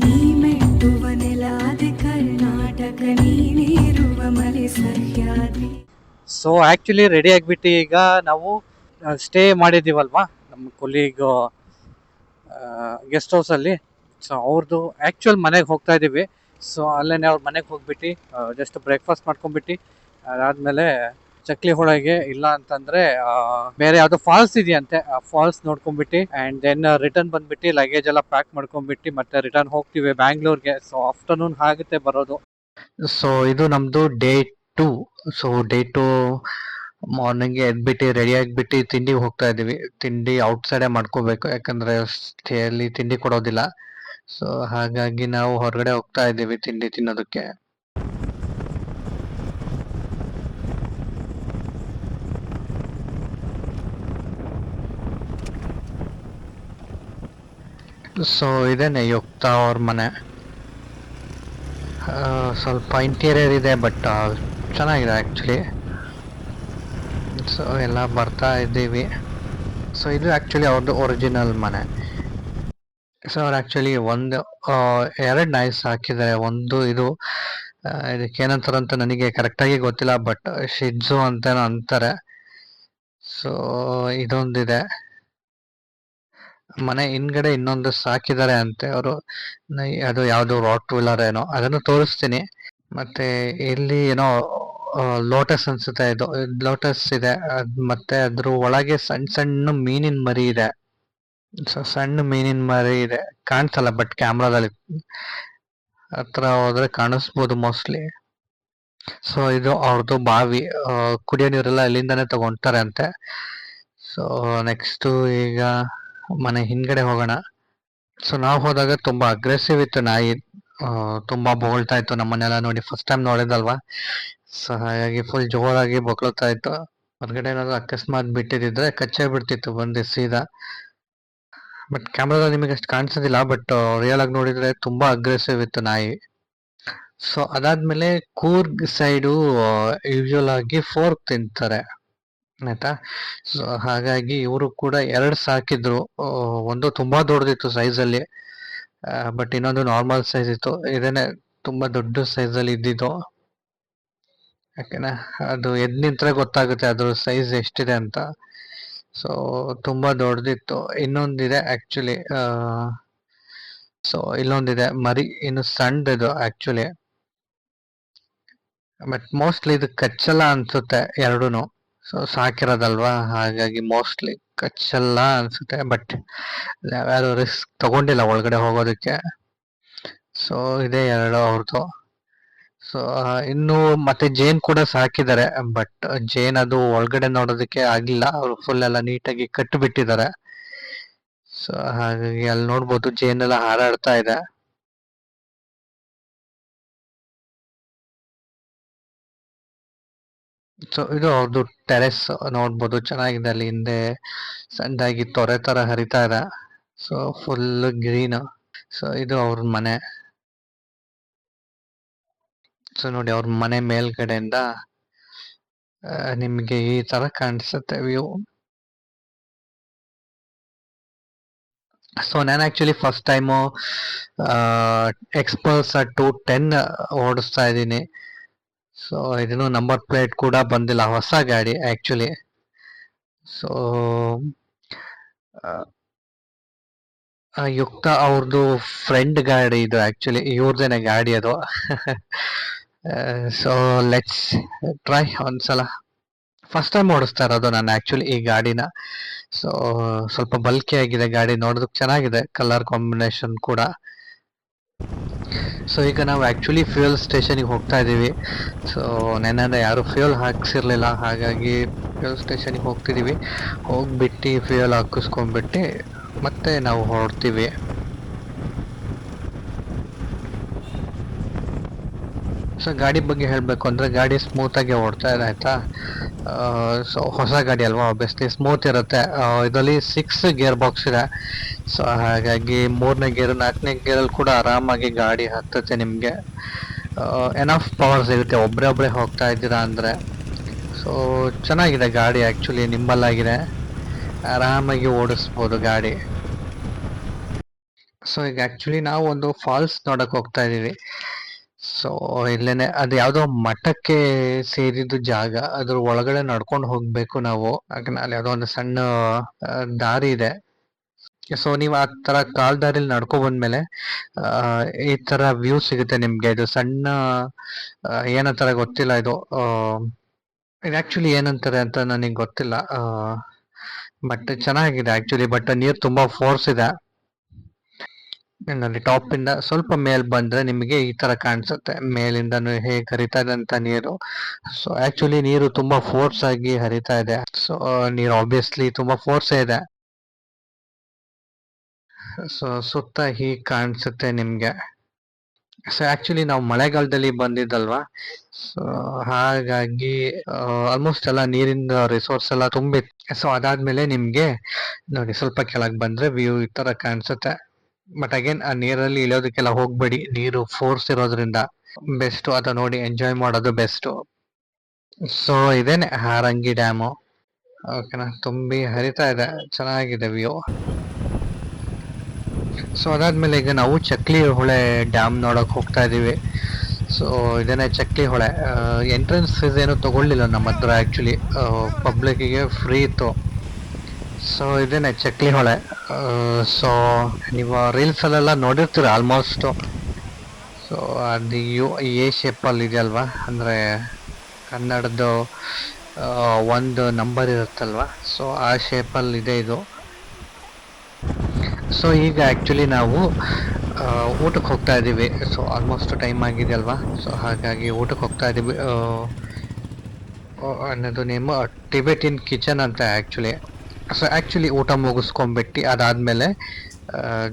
ನೀ ಮೆಟ್ಟುವ ನೆಲಾದೆ ಕರ್ನಾಟಕ ನೀನಿರುವ ಮಲೆ ಸಹ್ಯಾದ್ರಿ. ಸೊ ಆ್ಯಕ್ಚುಲಿ ರೆಡಿ ಆಗಿಬಿಟ್ಟು ಈಗ ನಾವು ಸ್ಟೇ ಮಾಡಿದ್ದೀವಲ್ವಾ ನಮ್ಮ ಕೊಲೀಗ್ ಗೆಸ್ಟ್ ಹೌಸಲ್ಲಿ ಸೊ ಅವ್ರದ್ದು ಆ್ಯಕ್ಚುಯಲ್ ಮನೆಗೆ ಹೋಗ್ತಾ ಇದ್ದೀವಿ ಸೊ ಅಲ್ಲೇ ಅವ್ರ ಮನೆಗೆ ಹೋಗ್ಬಿಟ್ಟು ಜಸ್ಟ್ ಬ್ರೇಕ್ಫಾಸ್ಟ್ ಮಾಡ್ಕೊಂಬಿಟ್ಟು ಅದಾದಮೇಲೆ ಚಕ್ಲಿ ಹೋಳಿಗೆ ಇಲ್ಲ ಅಂತಂದ್ರೆ ಬೇರೆ ಯಾವುದೋ ಫಾಲ್ಸ್ ಇದೆಯಂತೆ, ಆ ಫಾಲ್ಸ್ ನೋಡ್ಕೊಂಬಿಟ್ಟು ಅಂಡ್ ದೆನ್ ರಿಟರ್ನ್ ಬಂದ್ಬಿಟ್ಟು ಲಗೇಜ್ ಎಲ್ಲ ಪ್ಯಾಕ್ ಮಾಡ್ಕೊಂಬಿಟ್ಟು ಮತ್ತೆ ರಿಟರ್ನ್ ಹೋಗ್ತೀವಿ ಬ್ಯಾಂಗ್ಳೂರ್ಗೆ. ಸೊ ಆಫ್ಟರ್ನೂನ್ ಆಗುತ್ತೆ ಬರೋದು. ಸೊ ಇದು ನಮ್ದು day two so day two morning ಎದ್ಬಿಟ್ಟು ರೆಡಿ ಆಗಿಬಿಟ್ಟು ತಿಂಡಿಗೆ ಹೋಗ್ತಾ ಇದೀವಿ ತಿಂಡಿ ಔಟ್ ಸೈಡೇ ಮಾಡ್ಕೋಬೇಕು, ಯಾಕಂದ್ರೆ ಸ್ಟೇಯಲ್ಲಿ ತಿಂಡಿ ಕೊಡೋದಿಲ್ಲ. ಸೊ ಹಾಗಾಗಿ ನಾವು ಹೊರಗಡೆ ಹೋಗ್ತಾ ಇದ್ದೀವಿ ತಿಂಡಿ ತಿನ್ನೋದಕ್ಕೆ. ಸೊ ಇದೇನೆ, ಯುಕ್ತ ಅವ್ರ ಮನೆ. ಸ್ವಲ್ಪ ಇಂಟೀರಿಯರ್ ಇದೆ ಬಟ್ ಚೆನ್ನಾಗಿದೆ ಆ್ಯಕ್ಚುಲಿ ಸೊ ಎಲ್ಲ ಬರ್ತಾ ಇದ್ದೀವಿ. ಸೊ ಇದು ಆ್ಯಕ್ಚುಲಿ ಅವ್ರದ್ದು ಒರಿಜಿನಲ್ ಮನೆ. ಸೊ ಅವ್ರು ಆ್ಯಕ್ಚುಲಿ ಒಂದು ಎರಡು ನೈಸ್ ಹಾಕಿದ್ದಾರೆ. ಒಂದು ಇದು ಇದಕ್ಕೇನಂತಾರೆ ಅಂತ ನನಗೆ ಕರೆಕ್ಟಾಗಿ ಗೊತ್ತಿಲ್ಲ ಬಟ್ ಶಿಜ್ಜು ಅಂತ ಅಂತಾರೆ. ಸೊ ಇದೊಂದಿದೆ. ಮನೆ ಹಿಂದ್ಗಡೆ ಇನ್ನೊಂದು ಸಾಕಿದ್ದಾರೆ ಅಂತೆ. ಅವರು ಅದು ಯಾವ್ದು ರಾಟ್ ವೀಲರ್ ಏನೋ ಅದನ್ನು ತೋರಿಸ್ತೀನಿ. ಮತ್ತೆ ಇಲ್ಲಿ ಏನೋ ಲೋಟಸ್ ಅನ್ಸುತ್ತೆ ಇದು. ಲೋಟಸ್ ಇದೆ. ಮತ್ತೆ ಅದ್ರ ಒಳಗೆ ಸಣ್ಣ ಸಣ್ಣ ಮೀನಿನ ಮರಿ ಇದೆ. ಸೊ, ಸಣ್ಣ ಮೀನಿನ ಮರಿ ಇದೆ. ಕಾಣಿಸಲ್ಲ ಬಟ್ ಕ್ಯಾಮ್ರಾದಲ್ಲಿ ಹತ್ರ ಹೋದ್ರೆ ಕಾಣಿಸ್ಬೋದು ಮೋಸ್ಟ್ಲಿ ಸೊ ಇದು ಅವ್ರದ್ದು ಬಾವಿ. ಕುಡಿಯೋ ನೀರೆಲ್ಲ ಇಲ್ಲಿಂದಾನೆ ತಗೊಂತಾರೆ ಅಂತೆ. ಸೊ ನೆಕ್ಸ್ಟ್ ಈಗ ಮನೆ ಹಿಂದ್ಗಡೆ ಹೋಗೋಣ. ಸೊ ನಾವು ಹೋದಾಗ ತುಂಬಾ ಅಗ್ರೆಸಿವ್ ಇತ್ತು ನಾಯಿ. ತುಂಬಾ ಬೋಳ್ತಾ ಇತ್ತು ನಮ್ಮನ್ನೆಲ್ಲ ನೋಡಿ ಫಸ್ಟ್ ಟೈಮ್ ನೋಡಿದಲ್ವಾ? ಸೊ ಹಾಗಾಗಿ ಫುಲ್ ಜೋರಾಗಿ ಬೊಗಳ್ತಾ ಇತ್ತು. ಹೊರಗಡೆ ಏನಾದ್ರು ಅಕಸ್ಮಾತ್ ಬಿಟ್ಟಿದ್ರೆ ಕಚ್ಚೇ ಬಿಡ್ತಿತ್ತು ಬಂದು ಸೀದಾ. ಬಟ್ ಕ್ಯಾಮ್ರಾದಲ್ಲಿ ನಿಮಗೆ ಅಷ್ಟು ಕಾಣಿಸೋದಿಲ್ಲ ಬಟ್ ರಿಯಲ್ ಆಗಿ ನೋಡಿದ್ರೆ ತುಂಬಾ ಅಗ್ರೆಸಿವ್ ಇತ್ತು ನಾಯಿ. ಸೊ ಅದಾದ್ಮೇಲೆ ಕೂರ್ಗ್ ಸೈಡು ಯೂಶುವಲ್ ಆಗಿ ಫೋರ್ಕ್ ತಿಂತಾರೆ. ಆಯ್ತಾ? ಸೊ ಹಾಗಾಗಿ ಇವರು ಕೂಡ ಎರಡು ಸಾಕಿದ್ರು. ಒಂದು ತುಂಬಾ ದೊಡ್ಡದಿತ್ತು ಸೈಜ್ ಅಲ್ಲಿ ಬಟ್ ಇನ್ನೊಂದು ನಾರ್ಮಲ್ ಸೈಜ್ ಇತ್ತು. ಇದೇನೆ ತುಂಬಾ ದೊಡ್ಡ ಸೈಜ್ ಅಲ್ಲಿ ಇದ್ದಿದ್ದು. ಯಾಕೆನಾ? ಅದು ಎದ್ ನಿಂತ್ರೆ ಗೊತ್ತಾಗುತ್ತೆ ಅದ್ರ ಸೈಜ್ ಎಷ್ಟಿದೆ ಅಂತ. ಸೊ ತುಂಬಾ ದೊಡ್ಡದಿತ್ತು. ಇನ್ನೊಂದಿದೆ ಆಕ್ಚುಲಿ ಸೊ ಇಲ್ಲೊಂದಿದೆ. ಮರಿ ಇನ್ನು ಸಣ್ಣದಿದು ಆಕ್ಚುಲಿ ಬಟ್ ಮೋಸ್ಟ್ಲಿ ಇದು ಕಚ್ಚಲ್ಲ ಅನ್ಸುತ್ತೆ ಎರಡೂನು. ಸೊ ಸಾಕಿರೋದಲ್ವಾ? ಹಾಗಾಗಿ ಮೋಸ್ಟ್ಲಿ ಕಚ್ಚಲ್ಲ ಅನ್ಸುತ್ತೆ ಬಟ್ ಯಾರು ರಿಸ್ಕ್ ತಗೊಂಡಿಲ್ಲ ಒಳಗಡೆ ಹೋಗೋದಕ್ಕೆ. ಸೊ ಇದೇ ಎರಡು ಅವ್ರದ್ದು ಸೊ ಇನ್ನು ಮತ್ತೆ ಜೇನ್ ಕೂಡ ಸಾಕಿದ್ದಾರೆ ಬಟ್ ಜೇನ್ ಅದು ಒಳಗಡೆ ನೋಡೋದಕ್ಕೆ ಆಗಿಲ್ಲ. ಅವರು ಫುಲ್ ಎಲ್ಲ ನೀಟಾಗಿ ಕಟ್ಟಿಬಿಟ್ಟಿದ್ದಾರೆ ಸೊ ಹಾಗಾಗಿ ಅಲ್ಲಿ ನೋಡ್ಬೋದು ಜೇನ್ ಎಲ್ಲ ಹಾರಾಡ್ತಾ ಇದೆ. ಸೊ, ಇದು ಅವ್ರದ್ದು ಟೆರೆಸ್ ನೋಡ್ಬೋದು, ಚೆನ್ನಾಗಿದೆ ಅಲ್ಲಿ ಹಿಂದೆ, ಸಣ್ಣದಾಗಿ ತೊರೆ ತರ ಹರಿತಾ ಇದೆ. ಸೊ ಫುಲ್ ಗ್ರೀನ್ ಸೊ ಇದು ಅವ್ರ ಮನೆ. ಸೊ ನೋಡಿ, ಅವ್ರ ಮನೆ ಮೇಲ್ಗಡೆಯಿಂದ ನಿಮಗೆ ಈ ತರ ಕಾಣಿಸುತ್ತೆ ವ್ಯೂ ಸೊ ನಾನು actually first time xpulse two ten ಓಡಿಸ್ತಾ ಇದ್ದೀನಿ. ಸೊ ಇದನ್ನು ನಂಬರ್ ಪ್ಲೇಟ್ ಕೂಡ ಬಂದಿಲ್ಲ, ಹೊಸ ಗಾಡಿ ಆ್ಯಕ್ಚುಲಿ ಸೊ ಯುಕ್ತ ಅವ್ರದ್ದು ಫ್ರೆಂಡ್ ಗಾಡಿ ಇದು ಆ್ಯಕ್ಚುಲಿ ಇವ್ರದೇನೆ ಗಾಡಿ ಅದು. ಸೊ ಲೆಟ್ಸ್ ಟ್ರೈ ಒಂದ್ಸಲ. ಫಸ್ಟ್ ಟೈಮ್ ಓಡಿಸ್ತಾ ಇರೋದು ನಾನು ಆ್ಯಕ್ಚುಲಿ ಈ ಗಾಡಿನ. ಸೊ ಸ್ವಲ್ಪ ಬಲ್ಕಿ ಆಗಿದೆ ಗಾಡಿ, ನೋಡೋದಕ್ಕೆ ಚೆನ್ನಾಗಿದೆ ಕಲರ್ ಕಾಂಬಿನೇಷನ್ ಕೂಡ. ಸೊ ಈಗ ನಾವು ಆಕ್ಚುಲಿ ಫ್ಯೂಯಲ್ ಸ್ಟೇಷನಿಗೆ ಹೋಗ್ತಾ ಇದ್ದೀವಿ. ಸೊ ನೆನ್ನೆ ಯಾರು ಫ್ಯೂಯಲ್ ಹಾಕ್ಸಿರ್ಲಿಲ್ಲ. ಹಾಗಾಗಿ ಫ್ಯೂಯಲ್ ಸ್ಟೇಷನಿಗೆ ಹೋಗ್ತಿದ್ದೀವಿ ಹೋಗ್ಬಿಟ್ಟು ಫ್ಯೂಯಲ್ ಹಾಕಿಸ್ಕೊಂಡ್ಬಿಟ್ಟು ಮತ್ತೆ ನಾವು ಹೊರಡ್ತೀವಿ. ಸೊ ಗಾಡಿ ಬಗ್ಗೆ ಹೇಳಬೇಕು ಅಂದರೆ ಗಾಡಿ ಸ್ಮೂತಾಗಿ ಓಡ್ತಾ ಇದೆ, ಆಯಿತಾ? ಸೊ ಹೊಸ ಗಾಡಿ ಅಲ್ವಾ? ಆಬ್ವಿಯಸ್ಲಿ ಸ್ಮೂತ್ ಇರುತ್ತೆ. ಇದರಲ್ಲಿ ಸಿಕ್ಸ್ ಗೇರ್ ಬಾಕ್ಸ್ ಇದೆ. ಸೊ ಹಾಗಾಗಿ ಮೂರನೇ ಗೇರ್ ನಾಲ್ಕನೇ ಗೇರಲ್ಲಿ ಕೂಡ ಆರಾಮಾಗಿ ಗಾಡಿ ಹತ್ತುತ್ತೆ ನಿಮಗೆ. ಎನಫ್ ಪವರ್ ಸಿಗುತ್ತೆ. ಒಬ್ಬರೇ ಒಬ್ಬರೇ ಹೋಗ್ತಾ ಇದ್ದೀರಾ ಅಂದರೆ. ಸೊ ಚೆನ್ನಾಗಿದೆ ಗಾಡಿ ಆ್ಯಕ್ಚುಲಿ ನಿಂಬಲ್ ಆಗಿದೆ ಆರಾಮಾಗಿ ಓಡಿಸ್ಬೋದು ಗಾಡಿ. ಸೊ ಈಗ ಆ್ಯಕ್ಚುಲಿ ನಾವು ಒಂದು ಫಾಲ್ಸ್ ನೋಡೋಕೆ ಹೋಗ್ತಾ ಇದೀವಿ ಸೊ ಇಲ್ಲೇನೆ ಅದು ಯಾವ್ದೋ ಮಠಕ್ಕೆ ಸೇರಿದ್ದು ಜಾಗ, ಅದ್ರ ಒಳಗಡೆ ನಡ್ಕೊಂಡು ಹೋಗ್ಬೇಕು ನಾವು. ಅಲ್ಲಿ ಯಾವ್ದೋ ಒಂದು ಸಣ್ಣ ದಾರಿ ಇದೆ. ಸೊ ನೀವು ಆ ತರ ಕಾಲ್ ದಾರಿಲಿ ನಡ್ಕೊ ಬಂದ್ಮೇಲೆ ಮೇಲೆ ಈ ತರ ವ್ಯೂ ಸಿಗುತ್ತೆ ನಿಮ್ಗೆ. ಇದು ಸಣ್ಣ ಏನಂತಾರ ಗೊತ್ತಿಲ್ಲ ಇದು. ಇದು ಆಕ್ಚುಲಿ ಏನಂತಾರೆ ಅಂತ ನನಗೆ ಗೊತ್ತಿಲ್ಲ. ಬಟ್ ಚೆನ್ನಾಗಿದೆ ಆಕ್ಚುಲಿ ಬಟ್ ನೀರು ತುಂಬಾ ಫೋರ್ಸ್ ಇದೆ. ಇನ್ನಲ್ಲಿ ಟಾಪ್ ಇಂದ ಸ್ವಲ್ಪ ಮೇಲ್ ಬಂದ್ರೆ ನಿಮಗೆ ಈ ತರ ಕಾಣಿಸುತ್ತೆ. ಮೇಲಿಂದ ಹೇಗೆ ಹರಿತಾ ಇದೆ ಅಂತ ನೀರು. ಸೊ ಆಕ್ಚುಲಿ ನೀರು ತುಂಬಾ ಫೋರ್ಸ್ ಆಗಿ ಹರಿತಾ ಇದೆ. ಸೊ ನೀರು ಆಬ್ವಿಯಸ್ಲಿ ತುಂಬಾ ಫೋರ್ಸ್ ಇದೆ. ಸೊ ಸುತ್ತ ಹೀಗ್ ಕಾಣಿಸುತ್ತೆ ನಿಮ್ಗೆ. ಸೊ ಆಕ್ಚುಲಿ ನಾವು ಮಳೆಗಾಲದಲ್ಲಿ ಬಂದಿದ್ದಲ್ವಾ? ಸೊ ಹಾಗಾಗಿ ಆಲ್ಮೋಸ್ಟ್ ಎಲ್ಲ ನೀರಿಂದ ರಿಸೋರ್ಸ್ ಎಲ್ಲ ತುಂಬಿತ್ತು. ಸೊ ಅದಾದ್ಮೇಲೆ ನಿಮ್ಗೆ, ನೋಡಿ ಸ್ವಲ್ಪ ಕೆಳಗೆ ಬಂದ್ರೆ ವ್ಯೂ ಈ ತರ ಕಾಣಿಸುತ್ತೆ. ಬಟ್ ಅಗೇನ್ ಆ ನೀರಲ್ಲಿ ಇಳಿಯೋದಕ್ಕೆಲ್ಲ ಹೋಗ್ಬೇಡಿ. ನೀರು ಫೋರ್ಸ್ ಇರೋದ್ರಿಂದ ಬೆಸ್ಟ್ ಅದ ನೋಡಿ ಎಂಜಾಯ್ ಮಾಡೋದು ಬೆಸ್ಟ್ ಸೊ ಇದೇನೆ ಹಾರಂಗಿ ಡ್ಯಾಮು ಓಕೆನಾ ತುಂಬಿ ಹರಿತಾ ಇದೆ. ಚೆನ್ನಾಗಿದೆ ವ್ಯೂ ಸೊ ಅದಾದ್ಮೇಲೆ ಈಗ ನಾವು ಚಕ್ಲಿ ಹೊಳೆ ಡ್ಯಾಮ್ ನೋಡಕ್ ಹೋಗ್ತಾ ಇದೀವಿ. ಸೊ ಇದೇನೆ ಚಕ್ಲಿ ಹೊಳೆ. ಎಂಟ್ರೆನ್ಸ್ ಫೀಸ್ ಏನು ತಗೊಳ್ಳಿಲ್ಲ ನಮ್ಮ ಹತ್ರ ಆಕ್ಚುಲಿ ಪಬ್ಲಿಕ್ಕಿಗೆ ಫ್ರೀ ಇತ್ತು. ಸೊ ಇದೇನೆ ಚಕ್ಲಿ ಹೊಳೆ. ಸೊ ನೀವು ರೀಲ್ಸ್ ಅಲ್ಲೆಲ್ಲ ನೋಡಿರ್ತೀರ ಆಲ್ಮೋಸ್ಟ್ ಸೊ ಅದು ಯು, ಎ ಶೇಪಲ್ಲಿ ಇದೆಯಲ್ವಾ? ಅಂದರೆ ಕನ್ನಡದ್ದು ಒಂದು ನಂಬರ್ ಇರುತ್ತಲ್ವಾ? ಸೊ ಆ ಶೇಪಲ್ಲಿ ಇದೆ ಇದು. ಸೊ ಈಗ ಆ್ಯಕ್ಚುಲಿ ನಾವು ಊಟಕ್ಕೆ ಹೋಗ್ತಾ ಇದ್ದೀವಿ. ಸೊ ಆಲ್ಮೋಸ್ಟ್ ಟೈಮ್ ಆಗಿದೆ ಅಲ್ವಾ ಸೊ ಹಾಗಾಗಿ ಊಟಕ್ಕೆ ಹೋಗ್ತಾ ಇದ್ದೀವಿ. ಅನ್ನೋದು ನೇಮು ಟಿಬೆಟಿನ್ ಕಿಚನ್ ಅಂತ ಆ್ಯಕ್ಚುಲಿ ಸೊ ಆ್ಯಕ್ಚುಲಿ ಊಟ ಮುಗಿಸ್ಕೊಂಬಿಟ್ಟು ಅದಾದಮೇಲೆ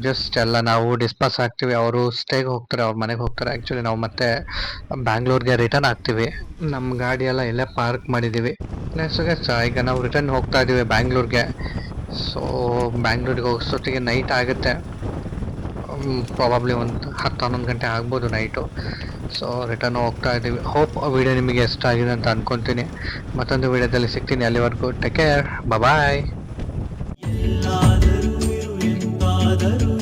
ಜಸ್ಟ್ ಎಲ್ಲ ನಾವು ಡಿಸ್ಪಾಸ್ ಆಗ್ತೀವಿ. ಅವರು ಸ್ಟೇಗೆ ಹೋಗ್ತಾರೆ, ಅವ್ರ ಮನೆಗೆ ಹೋಗ್ತಾರೆ. ಆ್ಯಕ್ಚುಲಿ ನಾವು ಮತ್ತೆ ಬ್ಯಾಂಗ್ಳೂರ್ಗೆ ರಿಟರ್ನ್ ಆಗ್ತೀವಿ. ನಮ್ಮ ಗಾಡಿ ಎಲ್ಲ ಇಲ್ಲೇ ಪಾರ್ಕ್ ಮಾಡಿದ್ದೀವಿ ನೆಕ್ಸ್ಟ್ ಈಗ ನಾವು ರಿಟರ್ನ್ ಹೋಗ್ತಾ ಇದ್ದೀವಿ ಬ್ಯಾಂಗ್ಳೂರ್ಗೆ ಸೊ ಬ್ಯಾಂಗ್ಳೂರಿಗೆ ಹೋಗೋಷ್ಟೊತ್ತಿಗೆ ನೈಟ್ ಆಗುತ್ತೆ. ಪ್ರಾಬಬ್ಲಿ ಒಂದು ಹತ್ತು, ಹನ್ನೊಂದು ಗಂಟೆ ಆಗ್ಬೋದು ನೈಟು ಸೊ ರಿಟರ್ನ್ ಹೋಗ್ತಾ ಇದ್ದೀವಿ ಹೋಪ್ ವಿಡಿಯೋ ನಿಮಗೆ ಇಷ್ಟ ಆಗಿದೆ ಅಂತ ಅಂದ್ಕೊತೀನಿ ಮತ್ತೊಂದು ವಿಡಿಯೋದಲ್ಲಿ ಸಿಗ್ತೀನಿ ಅಲ್ಲಿವರೆಗೂ. Take care bye ದರು